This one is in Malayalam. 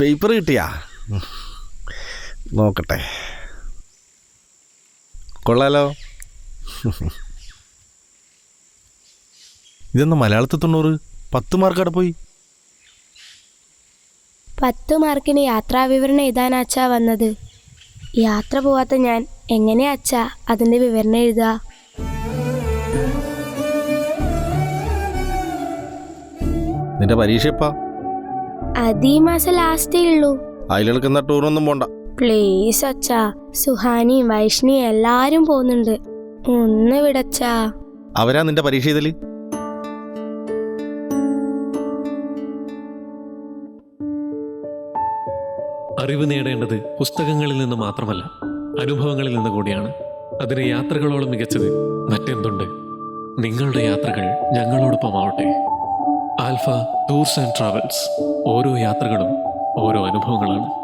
പേപ്പർ കിട്ടിയാ? നോക്കട്ടെ. കൊള്ളാലോ. ഇതെന്നാ മലയാളത്തിൽ തൊണ്ണൂറ്? പത്ത് മാർക്ക് അവിടെ പോയി. പത്ത് മാർക്കിന് യാത്രാവിവരണം എഴുതാൻ അച്ഛാ വന്നത്? യാത്ര പോവാത്ത ഞാൻ എങ്ങനെയാ അച്ഛാ അതിന്റെ വിവരണം എഴുതുക? നിന്റെ പരീക്ഷ എപ്പാ? അത് ഈ മാസം ലാസ്റ്റേ ഉള്ളൂ അതിലെടുക്കുന്ന ടൂറൊന്നും പോണ്ട. പ്ലീസ് അച്ഛാ സുഹാനിയും വൈഷ്ണിയും എല്ലാരും പോകുന്നുണ്ട്. ഒന്ന് വിടച്ചാ. അവരാ നിന്റെ പരീക്ഷ എഴുതൽ? അറിവ് നേടേണ്ടത് പുസ്തകങ്ങളിൽ നിന്ന് മാത്രമല്ല അനുഭവങ്ങളിൽ നിന്ന് കൂടിയാണ്. അതിന് യാത്രകളോളം മികച്ചത് മറ്റെന്തുണ്ട്? നിങ്ങളുടെ യാത്രകൾ ഞങ്ങളോടൊപ്പം ആവട്ടെ. Alpha tours and travels. ഓരോ യാത്രകളും ഓരോ അനുഭവങ്ങളാണ്.